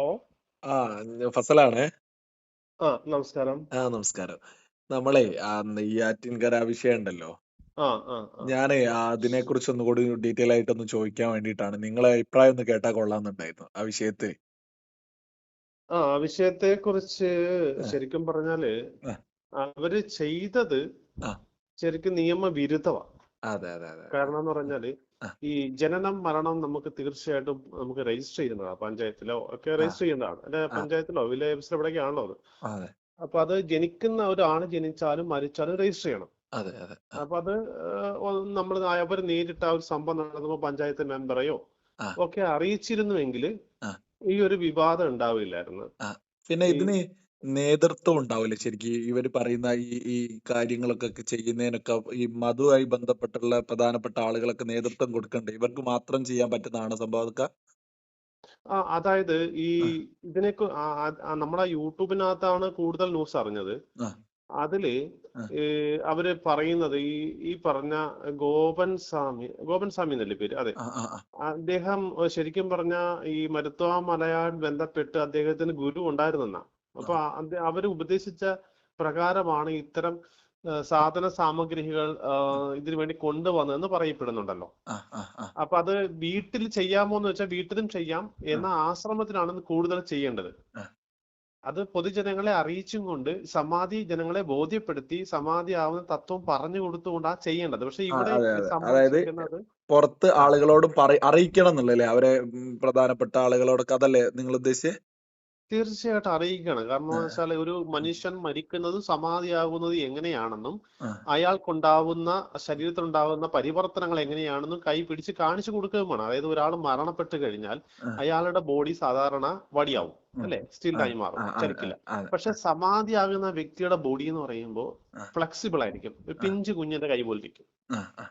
Hello ആ ഫസലാണ്. ആ നമസ്കാരം. ആ നമസ്കാരം. നമ്മളെ ആ നെയ്യാറ്റിൻകര വിഷയം ഉണ്ടല്ലോ ആ ആ ആ. ഞാനേ അതിനെ കുറിച്ച് ഒന്നുകൂടി ഡീറ്റെയിൽ ആയിട്ടൊന്ന് ചോദിക്കാൻ വേണ്ടിയിട്ടാണ്. നിങ്ങളെ അഭിപ്രായം ഒന്ന് കേട്ടാ കൊള്ളാന്നുണ്ടായിരുന്നു ആ വിഷയത്തെ. ആ ആ വിഷയത്തെ കുറിച്ച് ആ, ശരിക്കും പറഞ്ഞാൽ ആ, അവർ ചെയ്തത് ആ. ശരിക്കും നിയമവിരുദ്ധമാണ് അതെ അതെ അതെ കാരണം എന്ന് പറഞ്ഞാൽ ഈ ജനനം മരണം നമുക്ക് തീർച്ചയായിട്ടും നമുക്ക് രജിസ്റ്റർ ചെയ്യുന്നതാണ് പഞ്ചായത്തിലോ ഒക്കെ രജിസ്റ്റർ ചെയ്യുന്നതാണ്. അല്ലെ പഞ്ചായത്തിലോ വില്ലേജ് എവിടെയൊക്കെയാണല്ലോ അത്. അതെ. അപ്പൊ അത് ജനിക്കുന്ന ഒരാൾ ജനിച്ചാലും മരിച്ചാലും രജിസ്റ്റർ ചെയ്യണം. അതെ അതെ ആ, അപ്പൊ അത് നമ്മൾ അവർ നേരിട്ട് ആ ഒരു സംഭവം നടന്നപ്പോൾ പഞ്ചായത്ത് മെമ്പറെയോ ഒക്കെ അറിയിച്ചിരുന്നുവെങ്കിൽ ഈ ഒരു വിവാദം ഉണ്ടാവില്ലായിരുന്നു. പിന്നെ ഇതിന് നേതൃത്വം ഉണ്ടാവില്ല? ശരിക്ക് ഇവർ പറയുന്ന ഈ ഈ കാര്യങ്ങളൊക്കെ ചെയ്യുന്നതിനൊക്കെ ഈ മധുവായി ബന്ധപ്പെട്ടുള്ള പ്രധാനപ്പെട്ട ആളുകളൊക്കെ നേതൃത്വം കൊടുക്കണ്ടേ? ഇവർക്ക് മാത്രം ചെയ്യാൻ പറ്റുന്നതാണ് സംഭവം അതൊക്കെ? ആ, അതായത് ഈ ഇതിനെ നമ്മളെ യൂട്യൂബിനകത്താണ് കൂടുതൽ ന്യൂസ് അറിഞ്ഞത്. അതിൽ അവർ പറയുന്നത് ഈ ഈ പറഞ്ഞ ഗോപൻ സ്വാമി ഗോപൻ സ്വാമി എന്നല്ലേ പേര്? അതെ. അദ്ദേഹം ശരിക്കും പറഞ്ഞ ഈ മരുത്വ മലയാൻ ബന്ധപ്പെട്ട് അദ്ദേഹത്തിന് ഗുരു ഉണ്ടായിരുന്നെന്നാ. അപ്പൊ ആ, ആ- അവർ ഉപദേശിച്ച പ്രകാരമാണ് ഇത്തരം സാധന സാമഗ്രികൾ ആ, ആ, ഇതിനു വേണ്ടി കൊണ്ടുവന്നതെന്ന് പറയപ്പെടുന്നുണ്ടല്ലോ. ആ, ആ, ആ, അപ്പൊ അത് വീട്ടിൽ ചെയ്യാമോ എന്ന് വെച്ചാൽ വീട്ടിലും ചെയ്യാം എന്ന ആശ്രമത്തിലാണ് കൂടുതൽ ചെയ്യേണ്ടത്. അത് പൊതുജനങ്ങളെ അറിയിച്ചും കൊണ്ട് സമാധി ജനങ്ങളെ ബോധ്യപ്പെടുത്തി സമാധി ആവുന്ന തത്വം പറഞ്ഞു കൊടുത്തുകൊണ്ടാണ് ചെയ്യേണ്ടത്. പക്ഷെ ഇവിടെ അതെ അതെ. അതായത് പുറത്ത് ആളുകളോട് അറിയിക്കണം എന്നുള്ളല്ലേ അവരെ പ്രധാനപ്പെട്ട ആളുകളോടൊക്കെ അതല്ലേ നിങ്ങൾ ഉദ്ദേശിച്ചത് തീർച്ചയായിട്ടും അറിയിക്കണം. കാരണം എന്ന് വെച്ചാൽ ഒരു മനുഷ്യൻ മരിക്കുന്നത് സമാധിയാകുന്നത് എങ്ങനെയാണെന്നും അയാൾക്കുണ്ടാവുന്ന ശരീരത്തിലുണ്ടാവുന്ന പരിവർത്തനങ്ങൾ എങ്ങനെയാണെന്നും കൈ പിടിച്ച് കാണിച്ചു കൊടുക്കുകയും വേണം. അതായത് ഒരാൾ മരണപ്പെട്ട് കഴിഞ്ഞാൽ അയാളുടെ ബോഡി സാധാരണ വടിയാവും അല്ലെ? സ്റ്റിൽ ആ, ആയി മാറും ചലിക്കില്ല. പക്ഷെ സമാധിയാകുന്ന വ്യക്തിയുടെ ബോഡി എന്ന് പറയുമ്പോൾ ഫ്ലെക്സിബിൾ ആയിരിക്കും. പിഞ്ച് കുഞ്ഞിന്റെ കൈ പോലെ ഇരിക്കും. ആ, ആ,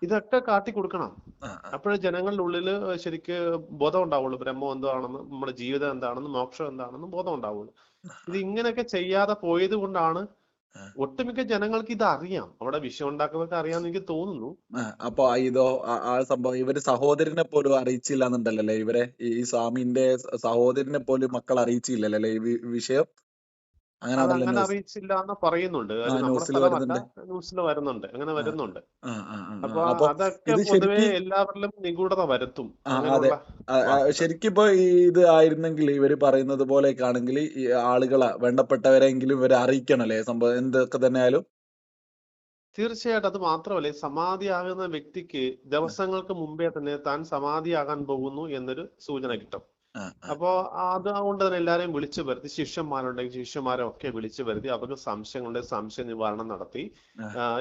ഇതൊക്കെ കാട്ടി കൊടുക്കണം. അപ്പോഴേ ജനങ്ങളുടെ ഉള്ളിൽ ശരിക്ക് ബോധം ഉണ്ടാവുള്ളൂ ബ്രഹ്മം എന്താണെന്ന് നമ്മുടെ ജീവിതം എന്താണെന്ന് മോക്ഷം എന്താണെന്ന് ബോധം ഉണ്ടാവുള്ളൂ ഇത് ഇങ്ങനെയൊക്കെ ചെയ്യാതെ പോയത് കൊണ്ടാണ് ഒട്ടുമിക്ക ജനങ്ങൾക്ക് ഇത് അറിയാം അവിടെ വിഷയം ഉണ്ടാക്കുന്നതൊക്കെ അറിയാമെന്ന് എനിക്ക് തോന്നുന്നു. അപ്പൊ ഇതോ ആ സംഭവം ഇവർ സഹോദരനെ പോലും അറിയിച്ചില്ല എന്നുണ്ടല്ലേ ഇവരെ ഈ സ്വാമിന്റെ സഹോദരനെ പോലും മക്കൾ അറിയിച്ചില്ലല്ലേ? ഈ വിഷയം? അങ്ങനെ ന്യൂസ് അറിയിച്ചില്ല എന്ന് പറയുന്നുണ്ട് ന്യൂസിൽ വരുന്നുണ്ട്. അങ്ങനെ വരുന്നുണ്ട്. അപ്പൊ അതൊക്കെ പൊതുവെ എല്ലാവരിലും നിഗൂഢത വരുത്തും. അതെ. ശരിക്കും ഇപ്പൊ ഈ ഇത് ആയിരുന്നെങ്കിൽ ഇവർ പറയുന്നത് പോലെയൊക്കെ ആണെങ്കിൽ ഈ ആളുകളെ വേണ്ടപ്പെട്ടവരെങ്കിലും ഇവരെ അറിയിക്കണല്ലേ? സംഭവം എന്തൊക്കെ തന്നെ ആയാലും? തീർച്ചയായിട്ടും അത് മാത്രമല്ല സമാധി സമാധിയാകുന്ന വ്യക്തിക്ക് ദിവസങ്ങൾക്ക് മുമ്പേ തന്നെ താൻ സമാധിയാകാൻ പോകുന്നു എന്നൊരു സൂചന കിട്ടും. അപ്പോ അതുകൊണ്ട് തന്നെ എല്ലാരെയും വിളിച്ചു വരുത്തി ശിഷ്യന്മാരുണ്ടെങ്കിൽ ശിഷ്യന്മാരെ ഒക്കെ വിളിച്ചു വരുത്തി അവർക്ക് സംശയങ്ങളുണ്ടെങ്കിൽ സംശയ നിവാരണം നടത്തി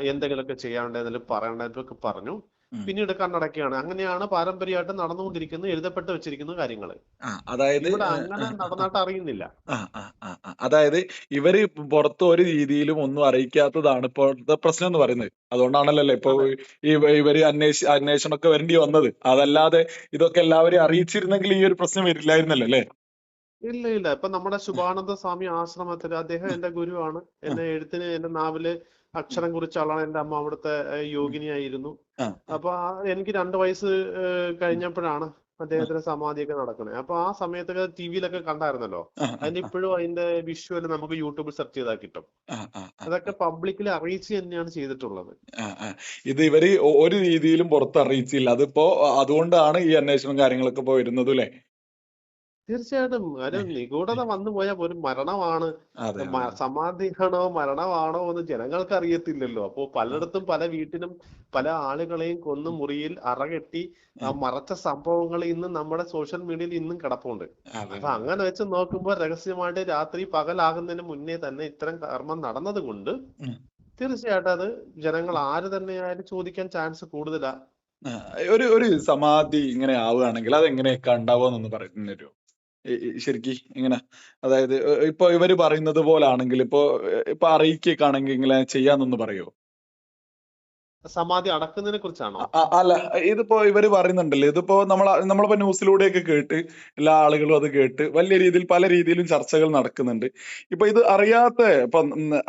എന്തെങ്കിലുമൊക്കെ ചെയ്യാനുണ്ടെങ്കിൽ പറയണ്ടതൊക്കെ പറഞ്ഞു. പിന്നീട് കണ്ണടക്കുകയാണ് അങ്ങനെയാണ് പാരമ്പര്യമായിട്ട് നടന്നുകൊണ്ടിരിക്കുന്നത് എഴുതപ്പെട്ട് വെച്ചിരിക്കുന്ന കാര്യങ്ങൾ അതായത് അങ്ങനെ നടന്നിട്ട് അറിയുന്നില്ല. അതായത് ഇവർ പുറത്ത് ഒരു രീതിയിലും ഒന്നും അറിയിക്കാത്തതാണ് ഇപ്പോഴത്തെ പ്രശ്നം എന്ന് പറയുന്നത്. അതുകൊണ്ടാണല്ലോ ഇപ്പൊ ഇവർ അന്വേഷ അന്വേഷണമൊക്കെ വരേണ്ടി വന്നത്. അതല്ലാതെ ഇതൊക്കെ എല്ലാവരും അറിയിച്ചിരുന്നെങ്കിൽ ഈ ഒരു പ്രശ്നം വരില്ലായിരുന്നല്ലോ അല്ലേ? ഇല്ല ഇല്ല. ഇപ്പൊ നമ്മുടെ ശുഭാനന്ദ സ്വാമി ആശ്രമത്തിൽ അദ്ദേഹം എന്റെ ഗുരുവാണ്. എന്റെ എന്നെ എഴുത്തിന് എന്റെ നാവിൽ അക്ഷരം കുറിച്ച ആളാണ് എന്റെ അമ്മ അവിടുത്തെ യോഗിനിയായിരുന്നു. അപ്പൊ എനിക്ക് രണ്ട് വയസ്സ് കഴിഞ്ഞപ്പോഴാണ് അദ്ദേഹത്തിന്റെ സമാധിയൊക്കെ നടക്കുന്നത് അപ്പൊ ആ സമയത്തൊക്കെ ടി വിയിലൊക്കെ കണ്ടായിരുന്നല്ലോ അതിന്റെ ഇപ്പോഴും അതിന്റെ വിഷ്വൽ നമുക്ക് യൂട്യൂബിൽ സെർച്ച് ചെയ്താൽ കിട്ടും. അതൊക്കെ പബ്ലിക്കിൽ അറിയിച്ച് തന്നെയാണ് ചെയ്തിട്ടുള്ളത്. ഇത് ഇവർ ഒരു രീതിയിലും പുറത്ത് അറിയിച്ചില്ല അതിപ്പോ അതുകൊണ്ടാണ് ഈ അന്വേഷണം കാര്യങ്ങളൊക്കെ ഇപ്പൊ വരുന്നത് അല്ലേ? തീർച്ചയായിട്ടും. ഒരു നിഗൂഢത വന്നു പോയാൽ ഒരു മരണമാണ്. സമാധിയാണോ മരണമാണോ എന്ന് ജനങ്ങൾക്ക് അറിയത്തില്ലല്ലോ അപ്പോ പലയിടത്തും പല വീട്ടിലും പല ആളുകളെയും കൊന്നു മുറിയിൽ അറകെട്ടി ആ മറച്ച സംഭവങ്ങൾ ഇന്നും നമ്മുടെ സോഷ്യൽ മീഡിയയിൽ ഇന്നും കിടപ്പുണ്ട്. അപ്പൊ അങ്ങനെ വെച്ച് നോക്കുമ്പോൾ രഹസ്യമായിട്ട് രാത്രി പകലാകുന്നതിന് മുന്നേ തന്നെ ഇത്തരം കർമ്മം നടന്നത് കൊണ്ട് തീർച്ചയായിട്ടും അത് ജനങ്ങൾ ആര് തന്നെയായാലും ചോദിക്കാൻ ചാൻസ് കൂടുതലാ. ഒരു ഒരു സമാധി ഇങ്ങനെ ആവുകയാണെങ്കിൽ അത് എങ്ങനെയൊക്കെ ഉണ്ടാവുക പറയുന്ന ഒരു ശരിക്ക് ഇങ്ങനെ അതായത് ഇപ്പോ ഇവർ പറയുന്നത് പോലെ ആണെങ്കിൽ ഇപ്പൊ ഇപ്പൊ അറിയിക്കൊക്കെ ആണെങ്കിൽ ഇങ്ങനെ ചെയ്യാന്നൊന്ന് പറയോ സമാധി അടക്കുന്നതിനെ കുറിച്ചാണോ? അല്ല ഇതിപ്പോ ഇവർ പറയുന്നുണ്ടല്ലോ ഇതിപ്പോ നമ്മൾ നമ്മളിപ്പോ ന്യൂസിലൂടെയൊക്കെ കേട്ട് എല്ലാ ആളുകളും അത് കേട്ട് വലിയ രീതിയിൽ പല രീതിയിലും ചർച്ചകൾ നടക്കുന്നുണ്ട്. ഇപ്പൊ ഇത് അറിയാത്ത ഇപ്പൊ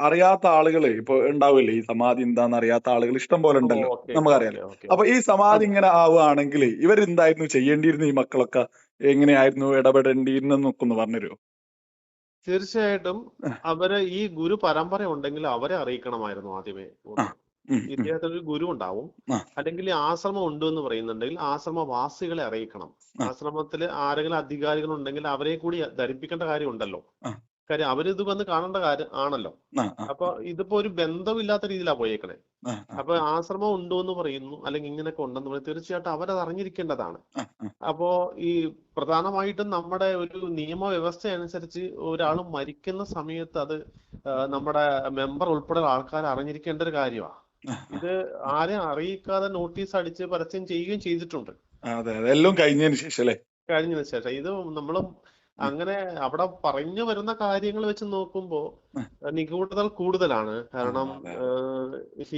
അറിയാത്ത ആളുകൾ ഇപ്പൊ ഉണ്ടാവില്ലേ ഈ സമാധി എന്താന്ന് അറിയാത്ത ആളുകൾ ഇഷ്ടം പോലെ ഉണ്ടല്ലോ നമുക്കറിയാലോ. അപ്പൊ ഈ സമാധി ഇങ്ങനെ ആവുകയാണെങ്കിൽ ഇവരെന്തായിരുന്നു ചെയ്യേണ്ടിയിരുന്നു ഈ മക്കളൊക്കെ? എങ്ങനെയായിരുന്നു ഇടപെടേണ്ടിയിരുന്നെന്നൊക്കെ ഒന്ന് പറഞ്ഞുതരുമോ? തീർച്ചയായിട്ടും അവരെ ഈ ഗുരു പരമ്പര ഉണ്ടെങ്കിൽ അവരെ അറിയിക്കണമായിരുന്നു ആദ്യമേ. ഇദ്ദേഹത്തിന് ഒരു ഗുരു ഉണ്ടാവും. അല്ലെങ്കിൽ ആശ്രമം ഉണ്ട് എന്ന് പറയുന്നുണ്ടെങ്കിൽ ആശ്രമവാസികളെ അറിയിക്കണം. ആശ്രമത്തിൽ ആരെങ്കിലും അധികാരികൾ ഉണ്ടെങ്കിൽ അവരെ കൂടി ധരിപ്പിക്കേണ്ട കാര്യം ഉണ്ടല്ലോ. കാര്യം അവരിത് വന്ന് കാണേണ്ട കാര്യം ആണല്ലോ. അപ്പൊ ഇതിപ്പോ ഒരു ബന്ധമില്ലാത്ത രീതിയിലാ പോയേക്കണേ. അപ്പൊ ആശ്രമം ഉണ്ടോ എന്ന് പറയുന്നു അല്ലെങ്കിൽ ഇങ്ങനെയൊക്കെ ഉണ്ടെന്ന് പറയും തീർച്ചയായിട്ടും അവരത് അറിഞ്ഞിരിക്കേണ്ടതാണ്. അപ്പോ ഈ പ്രധാനമായിട്ടും നമ്മുടെ ഒരു നിയമവ്യവസ്ഥ അനുസരിച്ച് ഒരാൾ മരിക്കുന്ന സമയത്ത് അത് നമ്മുടെ മെമ്പർ ഉൾപ്പെടെ ആൾക്കാർ അറിഞ്ഞിരിക്കേണ്ട ഒരു കാര്യമാണ് ഇത് ആരെയും അറിയിക്കാതെ നോട്ടീസ് അടിച്ച് പരസ്യം ചെയ്യുകയും ചെയ്തിട്ടുണ്ട്. അതെ അതെ. എല്ലാം കഴിഞ്ഞതിന് ശേഷം അല്ലേ? കഴിഞ്ഞതിന് ശേഷം. ഇത് നമ്മളും അങ്ങനെ അവിടെ പറഞ്ഞു വരുന്ന കാര്യങ്ങൾ വെച്ച് നോക്കുമ്പോ. നിഗൂഢതകൾ കൂടുതലാണ്. കാരണം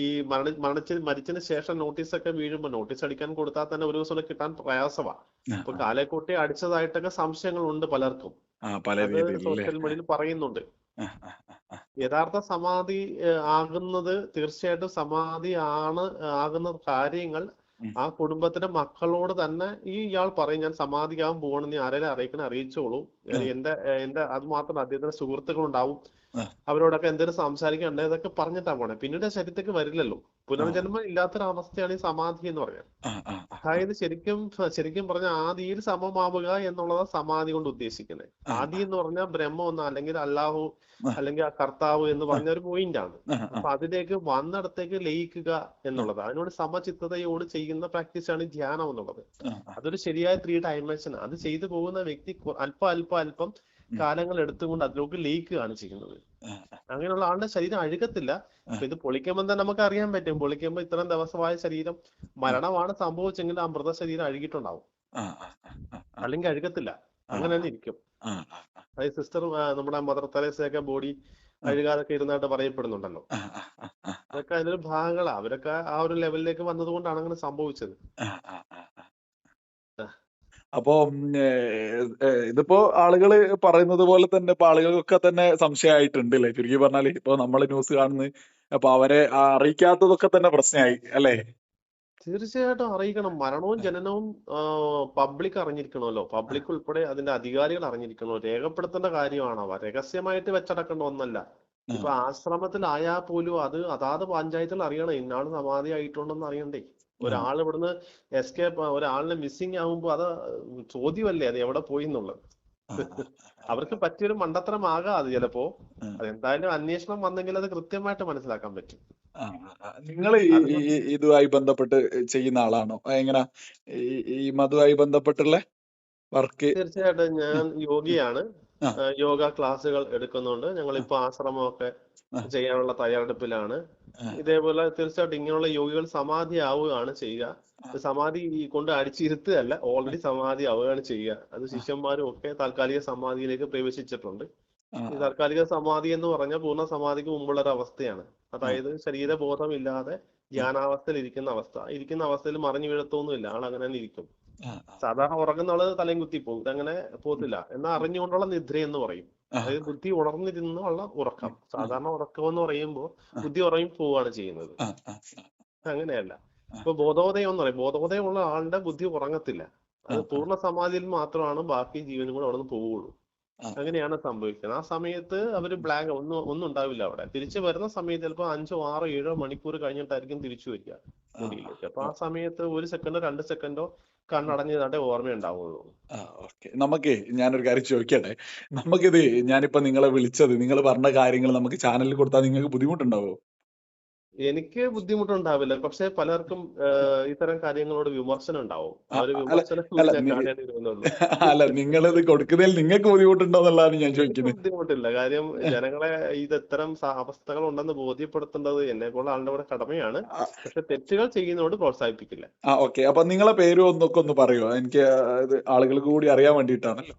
ഈ മരണ മരണിച്ച് മരിച്ചതിന് ശേഷം നോട്ടീസ് ഒക്കെ വീഴുമ്പോ നോട്ടീസ് അടിക്കാൻ കൊടുത്താൽ തന്നെ ഒരു ദിവസം കിട്ടാൻ പ്രയാസമാണ് അപ്പൊ ഇപ്പൊ കാലേക്കൂട്ടി അടിച്ചതായിട്ടൊക്കെ സംശയങ്ങളുണ്ട് പലർക്കും. സോഷ്യൽ മീഡിയയിൽ പറയുന്നുണ്ട്. യഥാർത്ഥ സമാധി ആകുന്നത് തീർച്ചയായിട്ടും സമാധി ആണ് ആകുന്ന കാര്യങ്ങൾ ആ കുടുംബത്തിന്റെ മക്കളോട് തന്നെ ഈ ഇയാൾ പറയും ഞാൻ സമാധിയാകാൻ പോകണം നീ ആരെങ്കിലും അറിയിക്കണേ അറിയിച്ചോളൂ എന്റെ എന്റെ അത് മാത്രമല്ല അദ്ദേഹത്തിന്റെ സുഹൃത്തുക്കൾ ഉണ്ടാവും. അവരോടൊക്കെ എന്തെങ്കിലും സംസാരിക്കണ്ടേ ഇതൊക്കെ പറഞ്ഞിട്ടാ പോണേ. പിന്നീട് ശരീരത്തേക്ക് വരില്ലല്ലോ. പുനർജന്മം ഇല്ലാത്തൊരവസ്ഥയാണ് ഈ സമാധി എന്ന് പറയുന്നത്. അതായത് ശരിക്കും ശരിക്കും പറഞ്ഞ ആദിയിൽ സമമാവുക എന്നുള്ളത് സമാധി കൊണ്ട് ഉദ്ദേശിക്കുന്നത് ആദി എന്ന് പറഞ്ഞാൽ ബ്രഹ്മം അല്ലെങ്കിൽ അല്ലാഹു അല്ലെങ്കിൽ ആ കർത്താവ് എന്ന് പറഞ്ഞ ഒരു പോയിന്റ് ആണ്. അപ്പൊ അതിലേക്ക് വന്നിടത്തേക്ക് ലയിക്കുക എന്നുള്ളത്. അതിനോട് സമചിത്തതയോട് ചെയ്യുന്ന പ്രാക്ടീസാണ് ധ്യാനം എന്നുള്ളത്. അതൊരു ശരിയായ ത്രീ ഡയമെൻഷൻ അത് ചെയ്തു പോകുന്ന വ്യക്തി അല്പ അല്പ അല്പം. കാലങ്ങൾ എടുത്തുകൊണ്ട് അതിലേക്ക് ലീക്ക് കാണിച്ചിരിക്കുന്നത്. അങ്ങനെയുള്ള ആളുടെ ശരീരം അഴുകത്തില്ല. അപ്പൊ ഇത് പൊളിക്കുമ്പോൾ തന്നെ നമുക്ക് അറിയാൻ പറ്റും. പൊളിക്കുമ്പോൾ ഇത്രയും ദിവസമായ ശരീരം മരണമാണ് സംഭവിച്ചെങ്കിൽ ആ മൃതശരീരം അഴുകിയിട്ടുണ്ടാവും. അല്ലെങ്കിൽ അഴുകത്തില്ല. അങ്ങനെ തന്നെ ഇരിക്കും. അതായത് സിസ്റ്റർ നമ്മുടെ മദർ തെരേസയൊക്കെ ബോഡി അഴുകാതൊക്കെ ഇരുന്നായിട്ട് പറയപ്പെടുന്നുണ്ടല്ലോ. അതൊക്കെ അതിലൊരു ഭാഗങ്ങളാ. അവരൊക്കെ ആ ഒരു ലെവലിലേക്ക് വന്നതുകൊണ്ടാണ് അങ്ങനെ സംഭവിച്ചത്. അപ്പോ ഇതിപ്പോ ആളുകൾ പറയുന്നത് പോലെ തന്നെ ഇപ്പൊ ആളുകൾക്കൊക്കെ തന്നെ സംശയമായിട്ടുണ്ട് അല്ലേ? ചുരുക്കി പറഞ്ഞാൽ ഇപ്പൊ നമ്മൾ ന്യൂസ് കാണുന്നത് അപ്പൊ അവരെ അറിയിക്കാത്തതൊക്കെ തന്നെ പ്രശ്നമായി അല്ലേ? തീർച്ചയായിട്ടും അറിയിക്കണം. മരണവും ജനനവും പബ്ലിക് അറിഞ്ഞിരിക്കണമല്ലോ. പബ്ലിക് ഉൾപ്പെടെ അതിന്റെ അധികാരികൾ അറിഞ്ഞിരിക്കണോ രേഖപ്പെടുത്തേണ്ട കാര്യമാണ്? അവ രഹസ്യമായിട്ട് വെച്ചടക്കേണ്ട ഒന്നല്ല. ഇപ്പൊ ആശ്രമത്തിലായാൽ പോലും അത് അതാത് പഞ്ചായത്തിൽ അറിയണം. ഇന്നാൾ സമാധി ആയിട്ടുണ്ടെന്ന് അറിയണ്ടേ? ഒരാൾ ഇവിടുന്ന് എസ്കേപ്പ് ഒരാളിനെ മിസ്സിങ് ആകുമ്പോ അത് ചോദ്യമല്ലേ അത് എവിടെ പോയി എന്നുള്ളത് അവർക്ക് പറ്റിയൊരു മണ്ടത്തരമാകാം അത് ചിലപ്പോ. അതെന്തായാലും അന്വേഷണം വന്നെങ്കിൽ അത് കൃത്യമായിട്ട് മനസ്സിലാക്കാൻ പറ്റും. നിങ്ങൾ ഇതുമായി ബന്ധപ്പെട്ട് ചെയ്യുന്ന ആളാണോ? എങ്ങനെ? ഈ മതുമായി ബന്ധപ്പെട്ടുള്ള വർക്ക്? തീർച്ചയായിട്ടും ഞാൻ യോഗിയാണ് യോഗ ക്ലാസ്സുകൾ എടുക്കുന്നുണ്ട്. ഞങ്ങൾ ഇപ്പൊ ആശ്രമമൊക്കെ. ചെയ്യാനുള്ള തയ്യാറെടുപ്പിലാണ്. ഇതേപോലെ തീർച്ചയായിട്ടും ഇങ്ങനെയുള്ള യോഗികൾ സമാധി ആവുകയാണ് ചെയ്യുക സമാധി കൊണ്ട് അടിച്ചിരുത്തുകയല്ല ഓൾറെഡി സമാധി ആവുകയാണ് ചെയ്യുക. അത് ശിഷ്യന്മാരും ഒക്കെ താൽക്കാലിക സമാധിയിലേക്ക് പ്രവേശിച്ചിട്ടുണ്ട്. ഈ താൽക്കാലിക സമാധി എന്ന് പറഞ്ഞാൽ പൂർണ സമാധിക്ക് മുമ്പുള്ള ഒരു അവസ്ഥയാണ്. അതായത് ശരീരബോധമില്ലാതെ ധ്യാനാവസ്ഥയിൽ ഇരിക്കുന്ന അവസ്ഥ. ഇരിക്കുന്ന അവസ്ഥയിൽ മറിഞ്ഞു വീഴത്തൊന്നുമില്ല. ആൾ അങ്ങനെ തന്നെ ഇരിക്കും. സാധാരണ ഉറങ്ങുന്ന ആൾ തലയും കുത്തി പോകും. അങ്ങനെ പോകത്തില്ല. എന്നാൽ അറിഞ്ഞുകൊണ്ടുള്ള നിദ്ര എന്ന് പറയും അതായത് ബുദ്ധി ഉണർന്നിരുന്നുള്ള ഉറക്കം. സാധാരണ ഉറക്കം എന്ന് പറയുമ്പോൾ ബുദ്ധി ഉറങ്ങി പോവുകയാണ് ചെയ്യുന്നത്. അങ്ങനെയല്ല. ഇപ്പൊ ബോധോദയം എന്ന് പറയും. ബോധോദയമുള്ള ആളുടെ ബുദ്ധി ഉറങ്ങത്തില്ല. അത് പൂർണ സമാധിയിൽ മാത്രമാണ് ബാക്കി ജീവനും കൂടെ അവിടെ നിന്ന് പോവുള്ളൂ. അങ്ങനെയാണ് സംഭവിക്കുന്നത്. ആ സമയത്ത് അവർ ബ്ലാങ്ക് ഒന്നും ഒന്നും ഉണ്ടാവില്ല അവിടെ. തിരിച്ചു വരുന്ന സമയത്ത് ചിലപ്പോൾ അഞ്ചോ ആറോ ഏഴോ മണിക്കൂർ കഴിഞ്ഞിട്ടായിരിക്കും തിരിച്ചു വരിക. മുടിയിലേക്ക്. അപ്പൊ ആ. സമയത്ത് ഒരു സെക്കൻഡോ രണ്ട് സെക്കൻഡോ കണ്ണടഞ്ഞതായിട്ട് ഓർമ്മയുണ്ടാവുള്ളൂ. ആ ഓക്കെ. നമുക്ക് ഞാനൊരു കാര്യം ചോദിക്കട്ടെ? നമുക്കിത് ഞാനിപ്പോ നിങ്ങളെ വിളിച്ചത് നിങ്ങൾ പറഞ്ഞ കാര്യങ്ങൾ നമുക്ക് ചാനലിൽ കൊടുത്താൽ നിങ്ങൾക്ക് ബുദ്ധിമുട്ടുണ്ടാവോ? എനിക്ക് ബുദ്ധിമുട്ടുണ്ടാവില്ല. പക്ഷെ പലർക്കും ഇത്തരം കാര്യങ്ങളോട് വിമർശനം ഉണ്ടാവും. അല്ല, നിങ്ങളത് കൊടുക്കുന്നതിൽ നിങ്ങൾക്ക് ബുദ്ധിമുട്ടുണ്ടോന്നുള്ളതാണ് ഞാൻ ചോദിക്കുന്നത്. ബുദ്ധിമുട്ടില്ല. കാര്യം ജനങ്ങളെ ഇത് ഇത്തരം അവസ്ഥകൾ ഉണ്ടെന്ന് ബോധ്യപ്പെടുത്തേണ്ടത് എന്നെ പോലെ ആളുടെ കൂടെ കടമയാണ്. പക്ഷെ തെറ്റുകൾ ചെയ്യുന്നതോട് പ്രോത്സാഹിപ്പിക്കില്ല. ആ ഓക്കെ. അപ്പൊ നിങ്ങളെ പേര് ഒന്നൊക്കെ ഒന്ന് പറയുമോ എനിക്ക് ആളുകൾക്ക് കൂടി അറിയാൻ വേണ്ടിയിട്ടാണല്ലോ.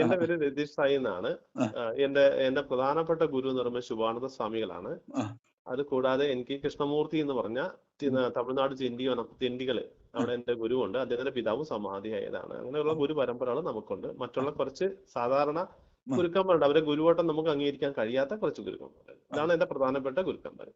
എന്റെ പേര് രതീഷ് സായി എന്നാണ്. എന്റെ എന്റെ പ്രധാനപ്പെട്ട ഗുരു എന്ന് പറയുമ്പോൾ ശുഭാനന്ദ സ്വാമികളാണ്. അത് കൂടാതെ എൻ കെ കൃഷ്ണമൂർത്തി എന്ന് പറഞ്ഞ തമിഴ്നാട് ചെന്തിവനം തെണ്ടികൾ അവിടെ എന്റെ ഗുരുവുണ്ട്. അദ്ദേഹത്തിന്റെ പിതാവ് സമാധിയായതാണ്. അങ്ങനെയുള്ള ഗുരു പരമ്പരകൾ നമുക്കുണ്ട്. മറ്റുള്ള കുറച്ച് സാധാരണ ഗുരുക്കന്മാരുണ്ട്. അവരെ ഗുരുവട്ടം നമുക്ക് അംഗീകരിക്കാൻ കഴിയാത്ത കുറച്ച് ഗുരുക്കന്മാരുണ്ട്. ഇതാണ് എന്റെ പ്രധാനപ്പെട്ട ഗുരുക്കന്മാർ